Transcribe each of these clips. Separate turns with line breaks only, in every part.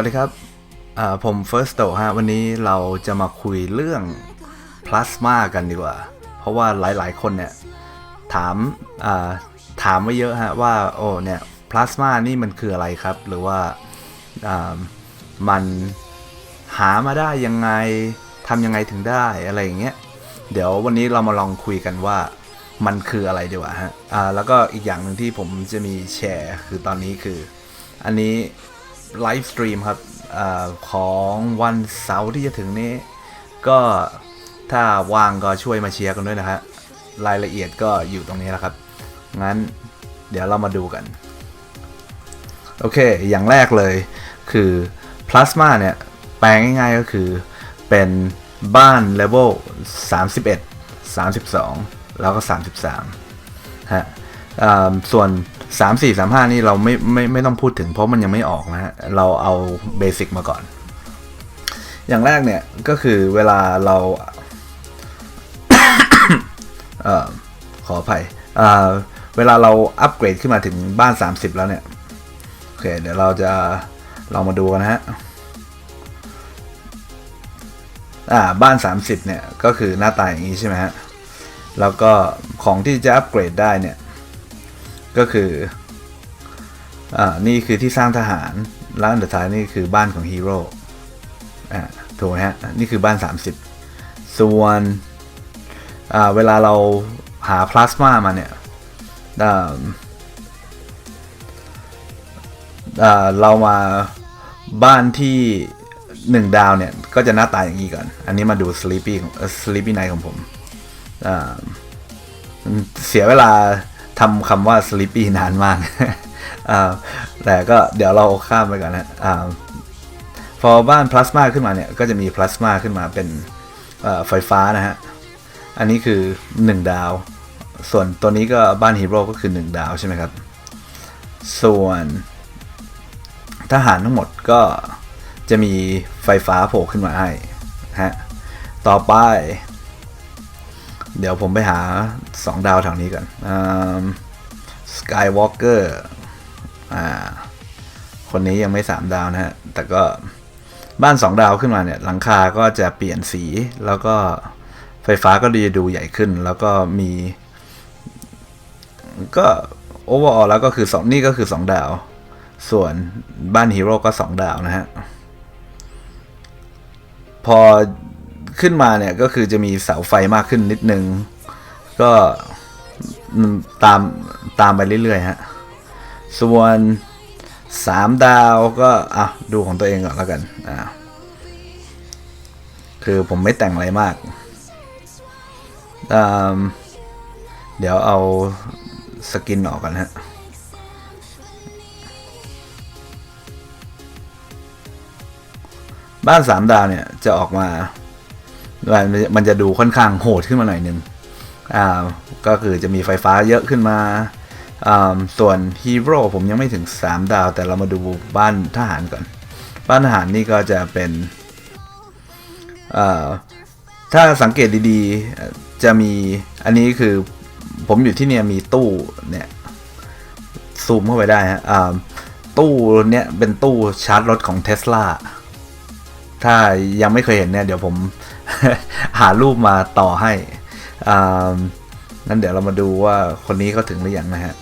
วัสดีครับผม First t o ฮะ วันนี้เราจะมาคุยเรื่องพลาสมากันดีกว่า เพราะว่าหลายๆ คนเนี่ย ถามาถามมาเยอะฮะ ว่า โอ้เนี่ยพลาสมานี่มันคืออะไรครับ หรือว่าามันหามาได้ยังไงทำยังไงถึงได้อะไรอย่างเงี้ย เดี๋ยววันนี้เรามาลองคุยกันว่ามันคืออะไรดีกว่าฮะแล้วก็อีกอย่างหนึ่งที่ผมจะมีแชร์คือตอนนี้คือ อันนี้ ไลฟ์สตรีมครับอของวันเสาร์ที่จะถึงนี้ ก็ถ้าว่างก็ช่วยมาเชียร์กันด้วยนะฮะรายละเอียดก็อยู่ตรงนี้แหละครับ งั้นเดี๋ยวเรามาดูกัน โอเค อย่างแรกเลยคือพลาสมาเนี่ย แปลงง่ายๆก็คือเป็นบ้านเลเวล31 32 แล้วก็ 33ฮะส่วน อ่าส่วน3 4 3 5นี่เราไม่ไม่ไม่ต้องพูดถึงเพราะมันยังไม่ออกนะฮะเราเอาเบสิกมาก่อน อย่างแรกเนี่ยก็คือเวลาเราเอ่อขออภัยอ่าเวลาเราอัปเกรดขึ้นมาถึงบ้าน 30 แล้วเนี่ย โอเค เดี๋ยวเราจะเรามาดูกันนะฮะอ่าบ้าน 30 เนี่ย ก็คือหน้าตาอย่างนี้ใช่ไหมฮะ แล้วก็ของที่จะอัปเกรดได้เนี่ย ก็คืออ่านี่คือที่สร้างทหารแล้วอันสุดท้ายนี่คือบ้านของฮีโร่อ่าถูกไหมฮะนี่คือบ้าน 30 ส่วนอ่าเวลาเราหาพลาสมามาเนี่ยอ่าอ่าเรามาบ้านที่หนึ่งดาวเนี่ย ก็จะหน้าตาอย่างนี้ก่อน อันนี้มาดู sleepy ของ sleepy night ของผมอ่าเสียเวลา ทำคำว่า sleepy นานมากแต่ก็เดี๋ยวเราข้ามไปก่อนนะอพอบ้านพลาสมาขึ้นมาเนี่ยก็จะมีพลาสมาขึ้นมาเป็นไฟฟ้านะฮะ อันนี้คือ 1 ดาว ส่วนตัวนี้ก็บ้านฮีโร่ก็คือ 1 ดาวใช่ไหมครับ ส่วนทหารทั้งหมดก็จะมีไฟฟ้าโผล่ขึ้นมาให้ฮะ ต่อไป เดี๋ยวผมไปหา 2 ดาวแถวนี้ก่อนสกายวอล์กเกอร์คนนี้ยังไม่ 3 ดาวนะฮะ แต่ก็บ้าน 2 ดาวขึ้นมาเนี่ย หลังคาก็จะเปลี่ยนสี แล้วก็ไฟฟ้าก็ดีดูใหญ่ขึ้น แล้วก็มี ก็โอเวอร์ออแล้วก็คือ 2 นี่ก็คือ 2 ดาว ส่วนบ้านฮีโร่ก็ 2 ดาวนะฮะ พอ ขึ้นมาเนี่ยก็คือจะมีเสาไฟมากขึ้นนิดนึง ก็ตามตามไปเรื่อยๆฮะ ส่วน 3 ดาวก็อะดูของตัวเองก่อนแล้วกันอ่าคือผมไม่แต่งอะไรมาก เดี๋ยวเอาสกินออกกันฮะบ้านสามดาวเนี่ยจะออกมา มันมันจะดูค่อนข้างโหดขึ้นมาหน่อยนึงอ่าก็คือจะมีไฟฟ้าเยอะขึ้นมาอ่าส่วนฮีโร่ผมยังไม่ถึง 3 ดาว แต่เรามาดูบ้านทหารก่อน บ้านทหารนี่ก็จะเป็นอ่าถ้าสังเกตดีๆจะมีอันนี้คือผมอยู่ที่เนี่ยมีตู้เนี่ยซูมเข้าไปได้ฮะอ่าตู้เนี่ยเป็นตู้ชาร์จรถของเท s l a ถ้ายังไม่เคยเห็นเนี่ย เดี๋ยวผม หารูปมาต่อให้งั้นเดี๋ยวเรามาดูว่าคนนี้เขาถึงหรือยังนะฮะ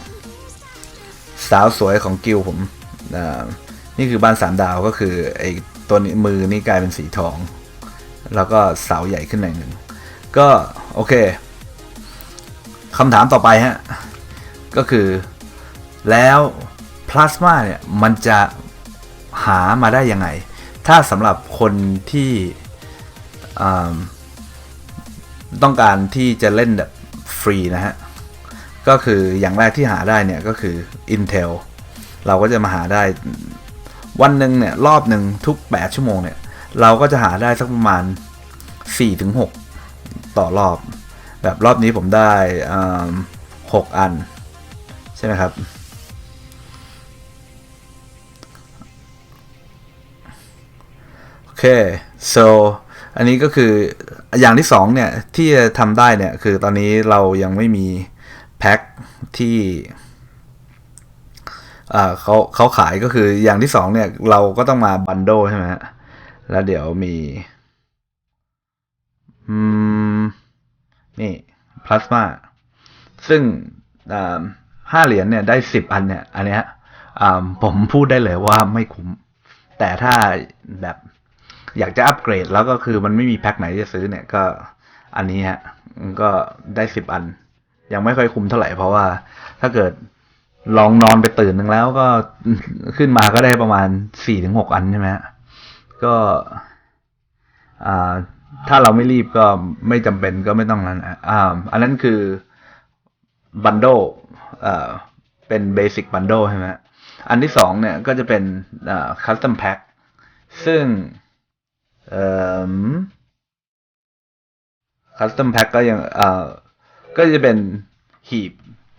สาวสวยของกิลผมนี่คือบ้านสามดาวก็คือไอ้ตัวนิมือนี่กลายเป็นสีทอง แล้วก็เสาใหญ่ขึ้นหน่อยหนึ่ง ก็โอเคคำถามต่อไปฮะ ก็คือแล้วพลาสมาเนี่ยมันจะหามาได้ยังไง ถ้าสำหรับคนที่ ต้องการที่จะเล่นแบบฟรีนะฮะ ก็คืออย่างแรกที่หาได้เนี่ยก็คือ Intel เราก็จะมาหาได้วันหนึ่งเนี่ยรอบหนึ่งทุก 8 ชั่วโมงเนี่ยเราก็จะหาได้สักประมาณ 4-6 ต่อรอบ แบบรอบนี้ผมได้หกอัน ใช่ไหมครับ โอเค so อันนี้ก็คืออย่างที่สองเนี่ยที่จะทำได้เนี่ยคือตอนนี้เรายังไม่มีแพ็คที่เขาเขาขายก็คืออย่างที่สองเนี่ยเราก็ต้องมาบันโดใช่ไหมฮะแล้วเดี๋ยวมีอืมนี่พลาสมาซึ่งห้าเหรียญเนี่ยได้สิบอันเนี่ย อันเนี้ยผมพูดได้เลยว่าไม่คุ้ม แต่ถ้าแบบ อยากจะอัปเกรดแล้วก็คือมันไม่มีแพ็คไหนจะซื้อเนี่ยก็อันนี้ฮะก็ได้สิบอัน ยังไม่ค่อยคุ้มเท่าไหร่เพราะว่าถ้าเกิดลองนอนไปตื่นหนึ่งแล้วก็ขึ้นมาก็ได้ประมาณสี่ถึงหกอันใช่ไหมฮะก็อ่าถ้าเราไม่รีบก็ไม่จำเป็นก็ไม่ต้องนั้นอ่าอันนั้นคือบันโดอ่าเป็นเบสิ c บันโดใช่ไหมฮะอันที่สองเนี่ยก็จะเป็นอ่าคัสตอมแพ็คซึ่ง คัสตอมแพ็คก็ยังเอ่อก็จะเป็นหีบ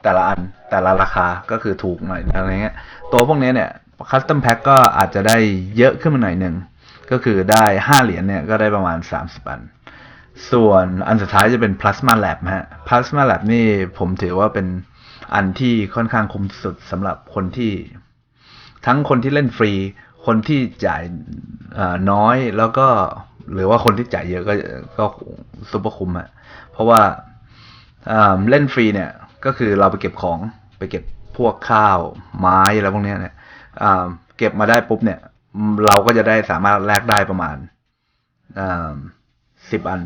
แต่ละอันแต่ละราคาก็คือถูกหน่อยอะไรเงี้ย ตัวพวกนี้เนี่ยคัสตอมแพ็คก็อาจจะได้เยอะขึ้นมาหน่อยหนึ่ง ก็คือได้ห้าเหรียญเนี่ยก็ได้ประมาณสามสิบอัน ส่วนอันสุดท้ายจะเป็น Plasma Lab ฮะ Plasma Lab นี่ผมถือว่าเป็นอันที่ค่อนข้างคุ้มสุดสำหรับคนที่ ทั้งคนที่เล่นฟรี คนที่จ่ายน้อยแล้วก็ หรือว่าคนที่จ่ายเยอะก็ก็ซุปเปอร์คุ้มอะเพราะว่าเล่นฟรีเนี่ยก็คือเราไปเก็บของไปเก็บพวกข้าวไม้อะไรพวกนี้เนี่ยเก็บมาได้ปุ๊บเนี่ย เราก็จะได้สามารถแลกได้ประมาณสิบอัน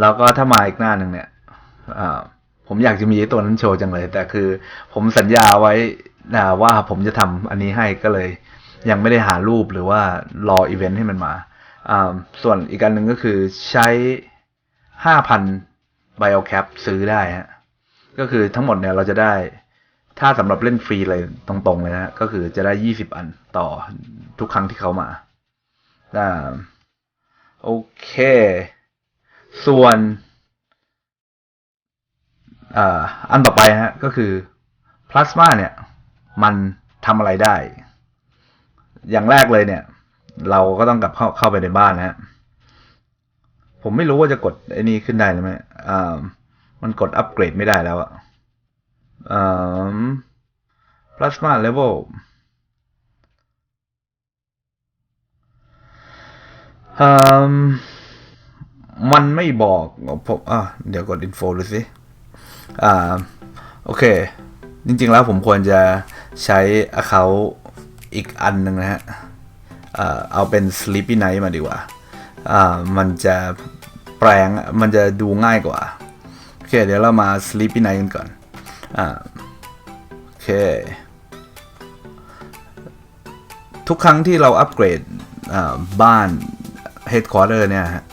แล้วก็ถ้ามาอีกหน้าหนึ่งเนี่ยผมอยากจะมีตัวนั้นโชว์จังเลย แต่คือผมสัญญาไว้นะว่าผมจะทำอันนี้ให้ก็เลย ยังไม่ได้หารูปหรือว่ารออีเวนต์ให้มันมาอ่าส่วนอีกอันหนึ่งก็คือใช้ห้าพันไบโอแคปซื้อได้ฮะ ก็คือทั้งหมดเนี่ยเราจะได้ ถ้าสำหรับเล่นฟรีเลยตรงๆเลยนะก็คือจะได้ยี่สิบอันต่อทุกครั้งที่เขามาอ่าโอเค ส่วนอ่าอันต่อไปฮะ ก็คือพลาสมาเนี่ย มันทำอะไรได้ อย่างแรกเลยเนี่ย เราก็ต้องกลับเข้าเข้าไปในบ้านนะฮะผมไม่รู้ว่าจะกดไอ้นี่ขึ้นได้หรือไม่อ่ามันกดอัปเกรดไม่ได้แล้วอะอ่า plasma level อืมมันไม่บอกผมอะเดี๋ยวกด info ดูสิอ่า โอเค จริงๆแล้วผมควรจะใช้ account อีกอันหนึ่งนะฮะเอาเป็น sleepy night มาดีกว่า มันจะแปลงมันจะดูง่ายกว่า โอเค เดี๋ยวเรามา sleepy night กันก่อนอโอเค ทุกครั้งที่เราอัปเกรดบ้าน headquarter เนี่ยฮะ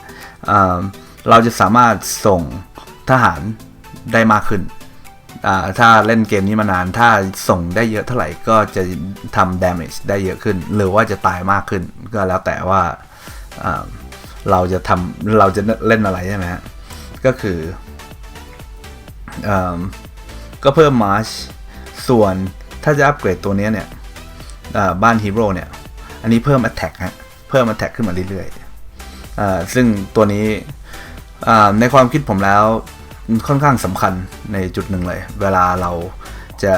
เราจะสามารถส่งทหารได้มากขึ้น ถ้าเล่นเกมนี้มานานถ้าส่งได้เยอะเท่าไหร่ก็จะทำ damage ได้เยอะขึ้น หรือว่าจะตายมากขึ้น ก็แล้วแต่ว่าเราจะทำเราจะเล่นอะไรใช่ไหมก็คืออก็เพิ่ม march ส่วนถ้าจะอัปเกรดตัวนี้เนี่ยบ้านฮีโร่เนี่ย อันนี้เพิ่ม attack ฮะเพิ่ม attack ขึ้นมาเรื่อยๆอซึ่งตัวนี้ในความคิดผมแล้ว ค่อนข้างสำคัญในจุดหนึ่งเลย เวลาเราจะ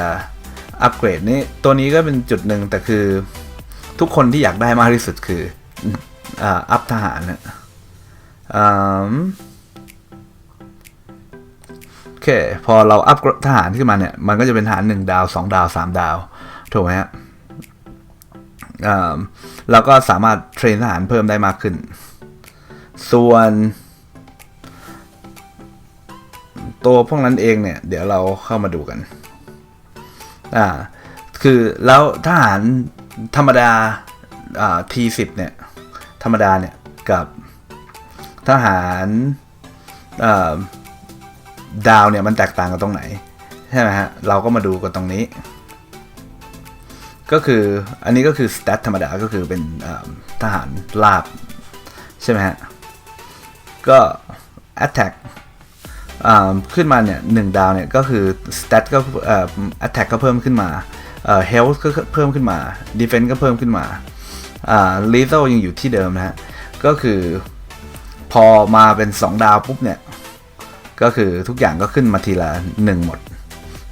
อัปเกรดนี้ตัวนี้ก็เป็นจุดหนึ่งแต่คือทุกคนที่อยากได้มากที่สุดคืออ่าอัพทหารเนะอ่าโอเค พอเราอัพทหารขึ้นมาเนี่ย มันก็จะเป็นทหารหนึ่งดาวสองดาวสามดาว ถูกไหมฮะอ่าเราก็สามารถเทรนทหารเพิ่มได้มากขึ้น ส่วน ตัวพวกนั้นเองเนี่ย เดี๋ยวเราเข้ามาดูกัน อ่า คือแล้วทหารธรรมดาอ่า T10 เนี่ย ธรรมดาเนี่ยกับทหารอ่าดาวเนี่ยมันแตกต่างกันตรงไหนใช่ไหมฮะเราก็มาดูกันตรงนี้ ก็คืออันนี้ก็คือ stat ธรรมดาก็คือเป็นอ่าทหารลาบใช่ไหมฮะก็ attack ขึ้นมาเนี่ยหนึ่งดาวเนี่ยก็คือ stat ก็เอ่อ attack ก็เพิ่มขึ้นมาเอ่อ health ก็เพิ่มขึ้นมา defense ก็เพิ่มขึ้นมาอ่า lethal ยังอยู่ที่เดิมนะฮะก็คือพอมาเป็น 2 ดาวปุ๊บเนี่ย ก็คือทุกอย่างก็ขึ้นมาทีละ 1 หมด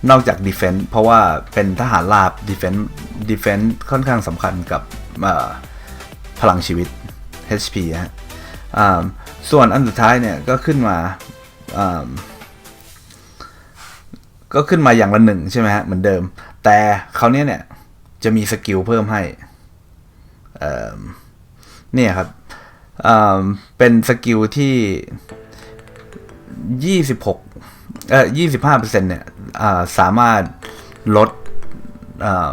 นอกจาก defense เพราะว่าเป็นทหารราบ defense defense ค่อนข้างสำคัญกับพลังชีวิต HP ฮะอ่าส่วนอันสุดท้ายเนี่ยก็ขึ้นมา ก็ขึ้นมาอย่างละหนึ่งใช่ไหมฮะเหมือนเดิม แต่คราเนี้ยเนี่ยจะมีสกิลเพิ่มให้เเนี่ยครับเป็นสกิลที่ 26เอ่อ25%เนี่ยาสามารถลดา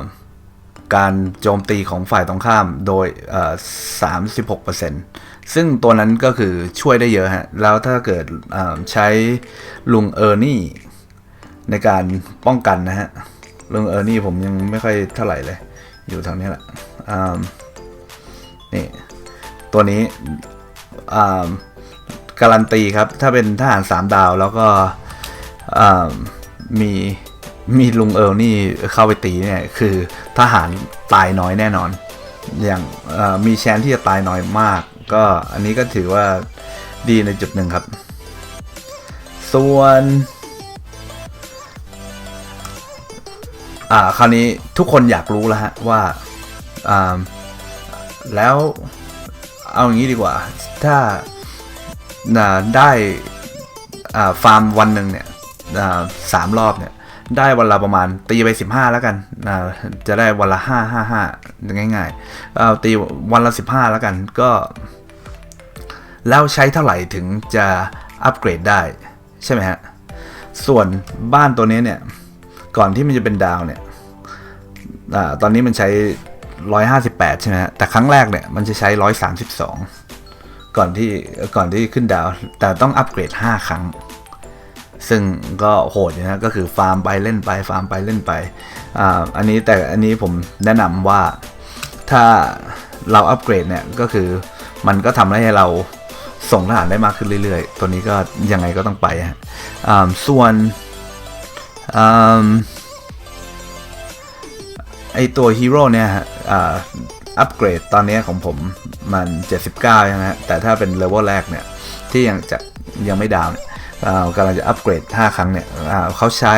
การโจมตีของฝ่ายตรงข้ามโดยเอ่อ36% ซึ่งตัวนั้นก็คือช่วยได้เยอะฮะ แล้วถ้าเกิดใช้ลุงเออร์นี่ในการป้องกันนะฮะเรื่องเออร์นี่ผมยังไม่ค่อยเท่าไหร่เลย อยู่ทางนี้แหละนี่ตัวนี้การันตีครับ ถ้าเป็นทหารสามดาวแล้วก็มีมีลุงเอิร์นี่เข้าไปตีเนี่ยคือทหารตายน้อยแน่นอน อย่างมีแชนที่จะตายน้อยมาก ก็อันนี้ก็ถือว่าดีในจุดหนึ่งครับ ส่วน อ่า คราวนี้ทุกคนอยากรู้แล้วฮะว่า อ่า แล้วเอาอย่างนี้ดีกว่า ถ้าาได้อ่าฟาร์มวันหนึ่งเนี่ยอ่าสามรอบเนี่ย ได้วันละประมาณตีไป 15 แล้วกันอ่าจะได้วันละ 5 5 5ง่ายๆเอาตีวันละ 15 แล้วกัน ก็ แล้วใช้เท่าไหร่ถึงจะอัปเกรดได้ ใช่ไหมฮะ ส่วนบ้านตัวนี้เนี่ย ก่อนที่มันจะเป็นดาวเนี่ยอตอนนี้มันใช้ 158 ใช่ไหมฮะ แต่ครั้งแรกเนี่ยมันจะใช้ 132 ก่อนที่ก่อนที่ขึ้นดาว แต่ต้องอัปเกรด 5 ครั้ง ซึ่งก็โหดนะก็คือฟาร์มไปเล่นไปฟาร์มไปเล่นไปออันนี้แต่อันนี้ผมแนะนำว่าถ้าเราอัปเกรดเนี่ยก็คือมันก็ทำให้เรา ส่งทหารได้มากขึ้นเรื่อยๆ ตัวนี้ก็ยังไงก็ต้องไปฮะส่วนอไอตัวฮีโร่เนี่ยฮะอัปเกรดตอนนี้ของผมมัน 79 ใช่ไหมฮะ แต่ถ้าเป็นเลเวลแรกเนี่ย ที่ยังจะยังไม่ดาวเนี่ยกำลังจะอัปเกรด 5 ครั้งเนี่ยเขาใช้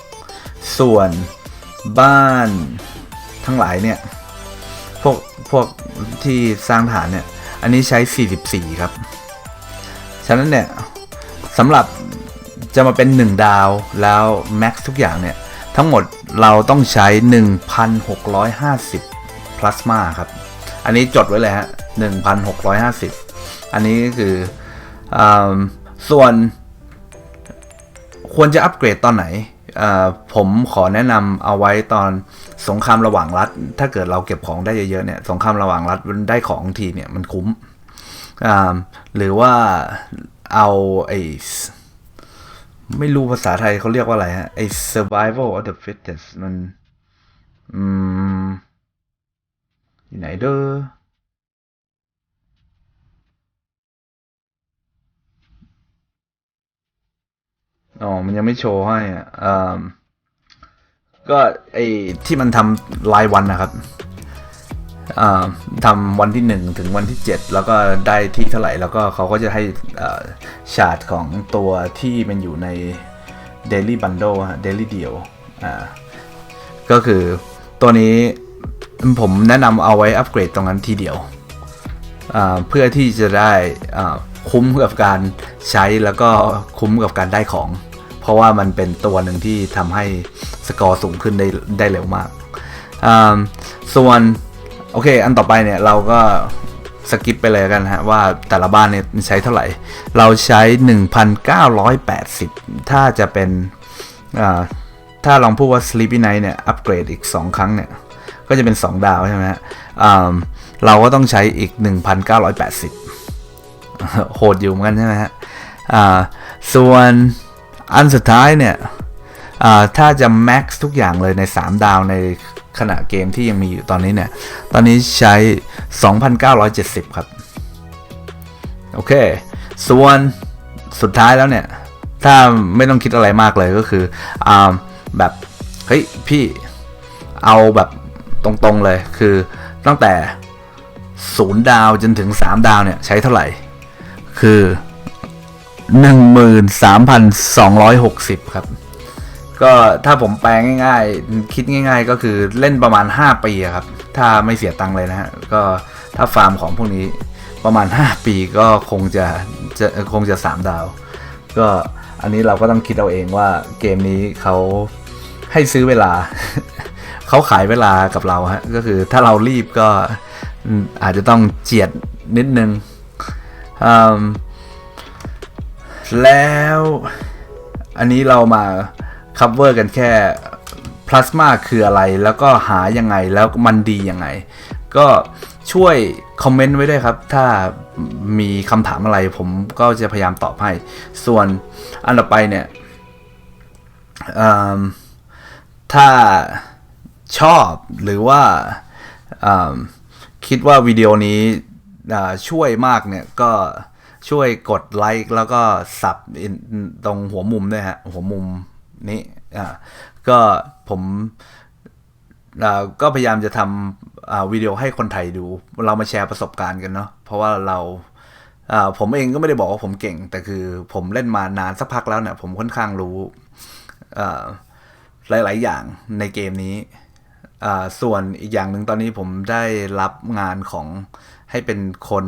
66 ส่วนบ้านทั้งหลายเนี่ย พวกพวกที่สร้างฐานเนี่ย อันนี้ใช้ 44 ครับ ฉะนั้นเนี่ยสำหรับจะมาเป็น 1 ดาวแล้วแม็กซ์ทุกอย่างเนี่ย ทั้งหมดเราต้องใช้ 1,650 พลาสมาครับ อันนี้จดไว้เลยฮะ 1,650 อันนี้ก็คืออส่วนควรจะอัปเกรดตอนไหน ผมขอแนะนำเอาไว้ตอนสงครามระหว่างรัฐ ถ้าเกิดเราเก็บของได้เยอะๆเนี่ยสงครามระหว่างรัฐมันได้ของทีเนี่ยมันคุ้มหรือว่าเอาไอไม่รู้ภาษาไทยเขาเรียกว่าอะไรฮะไอ survival of the fittest มัน อืมอยู่ไหนเด้อ อ๋อ มันยังไม่โชว์ให้อะอ่าก็ไอที่มันทำรายวันนะครับทำวันที่หนึ่งถึงวันที่ 7 แล้วก็ได้ที่เท่าไหร่แล้วก็เขาก็จะให้อ่าชาร์ตของตัวที่มันอยู่ใน Daily Bundle ฮะ Daily Deal อ่าก็คือตัวนี้ผมแนะนำเอาไว้อัปเกรดตรงนั้นทีเดียว เพื่อที่จะได้คุ้มกับการใช้แล้วก็คุ้มกับการได้ของ เพราะว่ามันเป็นตัวหนึ่งที่ทำให้สกอร์สูงขึ้นได้ได้เร็วมาก ส่วน โอเค อันต่อไปเนี่ยเราก็สกิปไปเลยกันฮะว่าแต่ละบ้านเนี่ยใช้เท่าไหร่ เราใช้ 1,980 ถ้าจะเป็นถ้าลองพูดว่า Sleepy Night เนี่ย อัปเกรดอีก 2 ครั้งเนี่ย ก็จะเป็น 2 ดาวใช่ไหมฮะเราก็ต้องใช้อีก 1,980 โหดอยู่เหมือนกันใช่ไหมฮะส่วน อันสุดท้ายเนี่ยถ้าจะ max ทุกอย่างเลยใน 3 ดาวในขณะเกมที่ยังมีอยู่ตอนนี้เนี่ย ตอนนี้ใช้ 2,970 ครับ โอเค ส่วนสุดท้ายแล้วเนี่ย ถ้าไม่ต้องคิดอะไรมากเลยก็คืออแบบ เฮ้ย พี่เอาแบบตรงๆเลยคือตั้งแต่ 0 ดาวจนถึง 3 ดาวเนี่ย ใช้เท่าไหร่ คือ 13,260ครับ ก็ถ้าผมแปลงง่ายๆ คิดง่าย ๆ ก็คือเล่นประมาณ 5 ปีครับ ถ้าไม่เสียตังค์เลยนะฮะ ก็ถ้าฟาร์มของพวกนี้ประมาณ 5 ปีก็คงจะจะคงจะ 3 ดาว ก็อันนี้เราก็ต้องคิดเอาเองว่าเกมนี้เขาให้ซื้อเวลา เขาขายเวลากับเราฮะ ก็คือถ้าเรารีบก็อืมอาจจะต้องเจียดนิดนึงอืม แล้ว อันนี้เรามา cover กันแค่พลาสมาคืออะไร แล้วก็หายังไงแล้วมันดียังไง ก็ช่วยคอมเมนต์ไว้ด้วยครับ ถ้ามีคำถามอะไรผมก็จะพยายามตอบให้ ส่วนอันต่อไปเนี่ยถ้าชอบหรือว่าคิดว่าวิดีโอนี้ช่วยมากเนี่ยก็ ช่วยกดไลค์แล้วก็สับตรงหัวมุมด้วยฮะ หัวมุมนี้อ่าก็ผมอ่าก็พยายามจะทำอ่าวิดีโอให้คนไทยดู เรามาแชร์ประสบการณ์กันเนาะเพราะว่าเราอ่าผมเองก็ไม่ได้บอกว่าผมเก่ง แต่คือผมเล่นมานานสักพักแล้วเนี่ยผมค่อนข้างรู้อ่าหลาย ๆ อย่างในเกมนี้อ่าส่วนอีกอย่างหนึ่งตอนนี้ผมได้รับงานของให้เป็นคน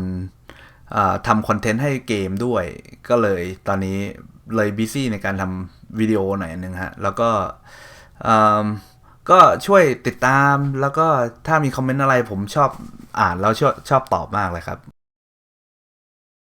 ทำคอนเทนต์ให้เกมด้วย ก็เลยตอนนี้เลยบิซี่ในการทำวิดีโอหน่อยนึงฮะ แล้วก็ก็ช่วยติดตามแล้วก็ถ้ามีคอมเมนต์อะไรผมชอบอ่านแล้วชอบชอบตอบมากเลยครับ